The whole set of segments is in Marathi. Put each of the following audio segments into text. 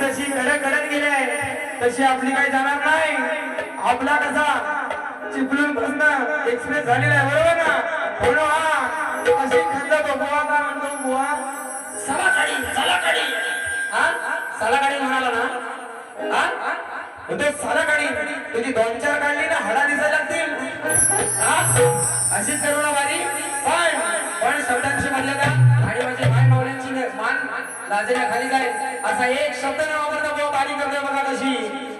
जशी जशी घडत घडत गेले तशी आपली काही जाणार नाही. आपला कसा? चिपळूणपासून एक्सप्रेस झालेला आहे बरोबर ना? म्हणून हा. अशी खंड तो बुवा काय म्हणतो बुवा. सलाकडी सलाकडी हा? साला म्हणाला ना? हा? म्हणतो साला तुझी दोन चार काढली ना हडा दिसायला लागतील. हा? अशीच करुणा बारी. पण पण शब्दांशी म्हणलं का आणि माझे माय मावळ्यांची मान लाजेच्या खाली जाईल. असा एक शब्द न वापरता बुवा बारी करतोय बघा कशी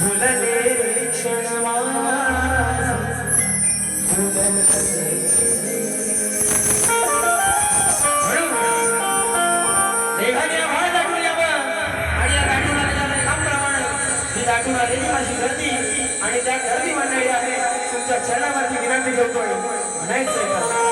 फुलले क्षणमासे फुलले आणि या दाटून आलेल्या लेखांप्रमाणे ही दाटून आलेली माझी गर्दी. आणि त्या गर्दी मंडळी आहे. तुमच्या चरणावरती विनंती करतोय. म्हणायचंय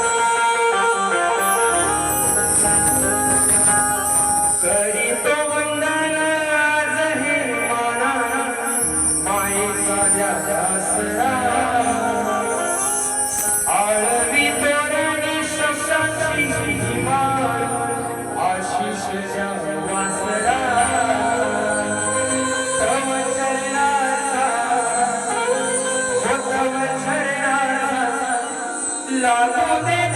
la la you la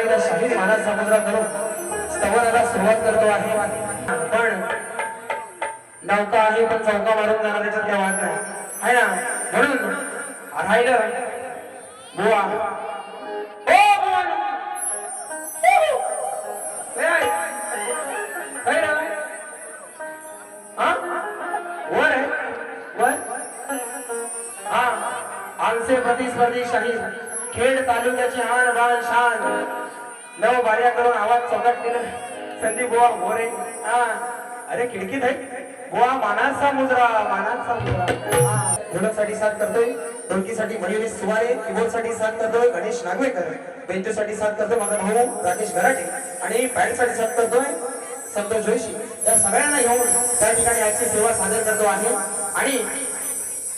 मायबापांना पुन्हा एकदा शाहीर मानाचा समुद्र करून स्तवनाला सुरुवात करतो आहे. पण नौका आहे पण चौका मारून जाणार त्याच्यात काय वाद नाही. आहे ना? म्हणून राहिलं बुवा हो, वर आहे? वर? हा. आमचे प्रतिस्पर्धी शाहीर खेड तालुक्याची हान बाण शान. नव बाऱ्या करून आवाज चौकात केलं. संदीप बुवा मोरे हा. अरे खिडकीत आहे. बुवा मानाचा मुजरा मानाचा मुजरा. ढोलकसाठी साथ करतोय. ढोलकीसाठी मयुरी सुवारे. कीबोर्डसाठी साथ करतोय गणेश नागवेकर. बेंचूसाठी साथ करतोय माझा भाऊ राकेश घराटे. आणि पॅन्टसाठी साथ करतोय संतोष जोशी. या सगळ्यांना घेऊन त्या ठिकाणी आजची सेवा सादर करतो आहे आणि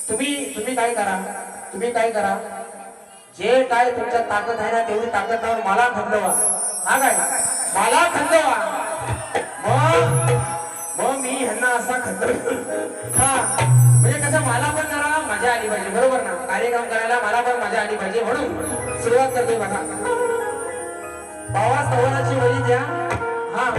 तुम्ही तुम्ही काय करा? तुम्ही काय करा? जे काय तुमच्या ताकद आहे ना तेवढी ताकद लावून मला खंदवा हा काय मला खंदवा मग मी ह्यांना असा खंद हा म्हणजे कसं मला पण जरा मजा आली पाहिजे बरोबर ना? कार्यक्रम करायला मला पण मजा आली पाहिजे म्हणून सुरुवात करतोय बघा. बाबा सवनाची वळी द्या. हा.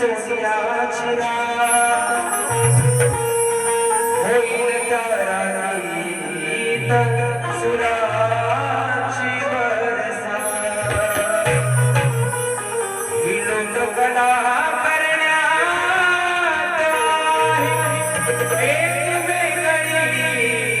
मंगलशी सोनियाची होईल तारातीत सुराची करण्यात एक वेगळीच